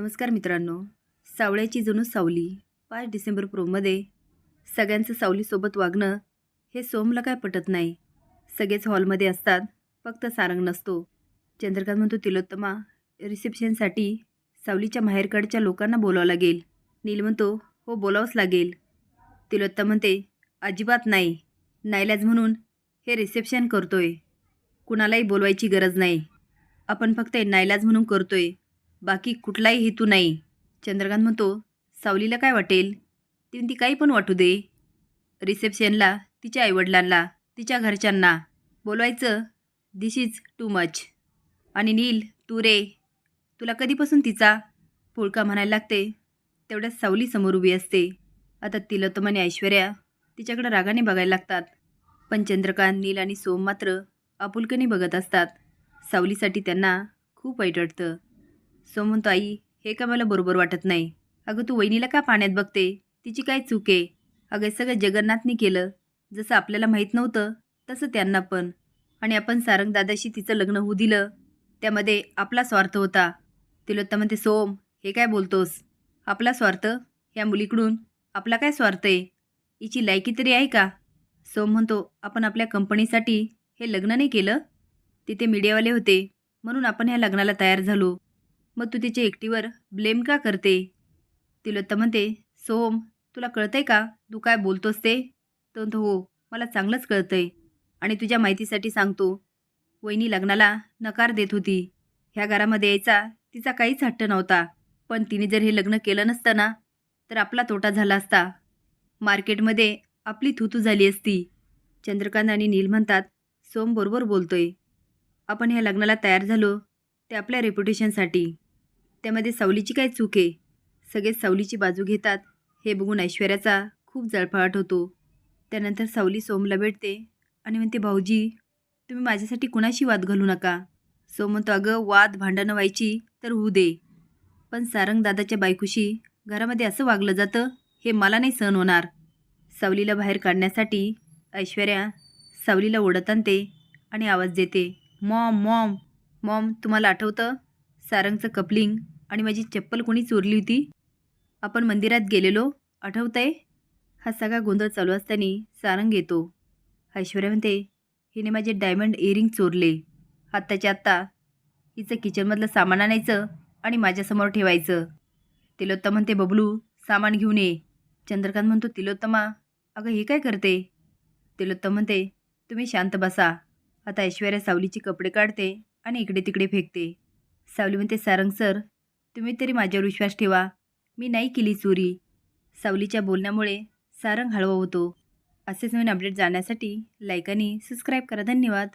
नमस्कार मित्रांनो. सावळ्याची जणू सावली पाच डिसेंबर प्रोमध्ये सगळ्यांचं सावलीसोबत वागणं हे सोमला काय पटत नाही. सगळेच हॉलमध्ये असतात फक्त सारंग नसतो. चंद्रकांत म्हणतो तिलोत्तमा रिसेप्शनसाठी सावलीच्या माहेरकडच्या लोकांना बोलावं लागेल. नील म्हणतो हो बोलावंच लागेल. तिलोत्तम म्हणते अजिबात नाही. नाईलाज म्हणून हे रिसेप्शन करतोय. कुणालाही बोलवायची गरज नाही. आपण फक्त नाईलाज म्हणून करतोय. बाकी कुठलाही हेतू नाही. चंद्रकांत म्हणतो सावलीला काय वाटेल? ती ती काही पण वाटू दे. रिसेप्शनला तिच्या आईवडिलांना तिच्या घरच्यांना. बोलवायचं? दिस इज टू मच आणि नील तू रे. तुला कधीपासून तिचा? फुळका म्हणायला लागते. तेवढ्या सावली समोर उभी असते. आता तिलोत्तम आणि ऐश्वर्या तिच्याकडे रागाने बघायला लागतात. पण चंद्रकांत नील आणि सोम मात्र आपुलकने बघत असतात. सावलीसाठी त्यांना खूप वाईट वाटतं. सो म्हणतो आई हे का मला बरोबर वाटत नाही? अगं तू वहिनीला का पाण्यात बघते? तिची काय चूक आहे? अगं सगळं जगन्नाथने केलं. जसं आपल्याला माहीत नव्हतं तसं त्यांना पण. आणि आपण सारंगदादाशी तिचं लग्न होऊ दिलं. त्यामध्ये आपला स्वार्थ होता. तिलोत्तम म्हणते सोम हे काय बोलतोस? आपला स्वार्थ? ह्या मुलीकडून आपला काय स्वार्थ आहे? हिची लायकी तरी आहे का? सोम म्हणतो आपण आपल्या कंपनीसाठी हे लग्न नाही केलं? तिथे मीडियावाले होते. म्हणून आपण ह्या लग्नाला तयार झालो. मग तू तिच्या एकटीवर ब्लेम का करते? तिलोत्ता म्हणते सोम तुला कळतंय का? तू काय बोलतोस ते? तो हो मला चांगलंच कळतंय आणि तुझ्या माहितीसाठी सांगतो. वहिनी लग्नाला नकार देत होती. ह्या घरामध्ये यायचा तिचा काहीच हट्ट नव्हता. पण तिने जर हे लग्न केलं नसतं ना तर आपला तोटा झाला असता. मार्केटमध्ये आपली थुतू झाली असती. चंद्रकांत आणि नील म्हणतात सोम बरोबर बोलतोय. आपण ह्या लग्नाला तयार झालो ते आपल्या रेप्युटेशनसाठी त्यामध्ये सावलीची काय चूक आहे? सगळेच सावलीची बाजू घेतात. हे बघून ऐश्वर्याचा खूप जळफळाट होतो. त्यानंतर सावली सोमला भेटते आणि म्हणते भाऊजी तुम्ही माझ्यासाठी कुणाशी वाद घालू नका? सोम म्हणतो अगं वाद भांडणं व्हायची तर होऊ दे. पण सारंग दादाच्या बायकोशी घरामध्ये असं वागलं जातं हे मला नाही सहन होणार. सावलीला बाहेर काढण्यासाठी ऐश्वर्या सावलीला ओढत आणते आणि आवाज देते मॉम मॉम मॉम तुम्हाला आठवतं? सारंगचं कपलिंग आणि माझी चप्पल कोणी चोरली होती? आपण मंदिरात गेलेलो. आठवतंय? हा सगळा गोंधळ चालू असताना सारंग येतो. ऐश्वर्या म्हणते हिने माझे डायमंड इयरिंग चोरले. आत्ताच्या आत्ता हिचं किचनमधलं सामान आणायचं आणि माझ्यासमोर ठेवायचं. तिलोत्तम म्हणते बबलू सामान घेऊन ये. चंद्रकांत म्हणतो तिलोत्तमा अगं हे काय करते? तिलोत्तम म्हणते तुम्ही शांत बसा. आता ऐश्वर्या सावलीचे कपडे काढते आणि इकडे तिकडे फेकते. सावली म्हणते सारंग सर तुम्ही तरी माझ्यावर विश्वास ठेवा. मी नाही केली चोरी. सावलीच्या बोलण्यामुळे सारंग हळवा होतो. असेच नवीन अपडेट जाण्यासाठी लाईक आणि सबस्क्राईब करा. धन्यवाद.